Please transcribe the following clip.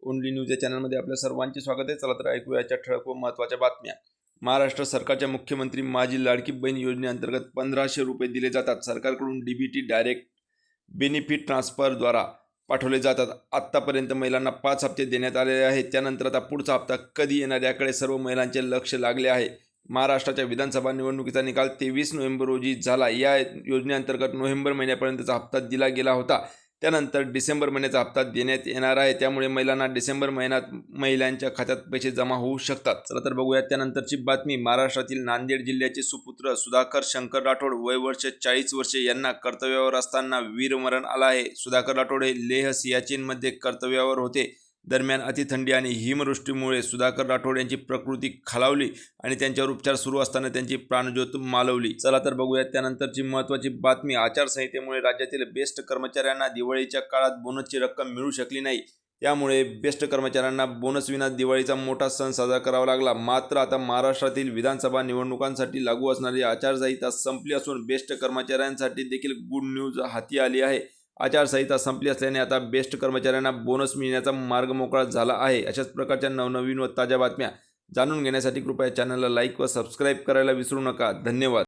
Only news या चॅनलमध्ये आपल्या सर्वांचे स्वागत आहे. चला तर ऐकूयाच्या ठळक व महत्त्वाच्या बातम्या. महाराष्ट्र सरकारच्या मुख्यमंत्री माझी लाडकी बहीण योजनेअंतर्गत पंधराशे रुपये दिले जातात. सरकारकडून D B T direct benefit ट्रान्सफरद्वारा पाठवले जातात. आत्तापर्यंत महिलांना पाच हप्ते देण्यात आलेले आहेत. त्यानंतर आता पुढचा हप्ता कधी येणार याकडे सर्व महिलांचे लक्ष लागले आहे. महाराष्ट्राच्या विधानसभा निवडणुकीचा निकाल तेवीस नोव्हेंबर रोजी झाला. या योजनेअंतर्गत नोव्हेंबर महिन्यापर्यंतचा हप्ता दिला गेला होता. त्यानंतर डिसेंबर महिन्याचा हप्ता देण्यात येणार आहे. त्यामुळे महिलांना डिसेंबर महिन्यात महिलांच्या खात्यात पैसे जमा होऊ शकतात. चला तर बघूया त्यानंतरची बातमी. महाराष्ट्रातील नांदेड जिल्ह्याचे सुपुत्र सुधाकर शंकर राठोड वय वर्ष चाळीस वर्षे यांना कर्तव्यावर असताना वीरमरण आलं आहे. सुधाकर राठोड हे लेह सियाचीनमध्ये कर्तव्यावर होते. दरम्यान अतिथंडी आणि हिमवृष्टीमुळे सुधाकर राठोड यांची प्रकृती खालावली आणि त्यांच्यावर उपचार सुरू असताना त्यांची प्राणज्योत मालवली. चला तर बघूयात त्यानंतरची महत्त्वाची बातमी. आचारसंहितेमुळे राज्यातील बेस्ट कर्मचाऱ्यांना दिवाळीच्या काळात बोनसची रक्कम मिळू शकली नाही. त्यामुळे बेस्ट कर्मचाऱ्यांना बोनस विना दिवाळीचा मोठा सण साजरा करावा लागला. मात्र आता महाराष्ट्रातील विधानसभा निवडणुकांसाठी लागू असणारी आचारसंहिता संपली असून बेस्ट कर्मचाऱ्यांसाठी देखील गुड न्यूज हाती आली आहे. आचारसंहिता संपली असल्याने आता बेस्ट कर्मचाऱ्यांना बोनस मिळण्याचा मार्ग मोकळा झाला आहे. अशाच प्रकारच्या नवनवीन व ताज्या बातम्या जाणून घेण्यासाठी कृपया चॅनलला लाईक व सबस्क्राईब करायला विसरू नका. धन्यवाद.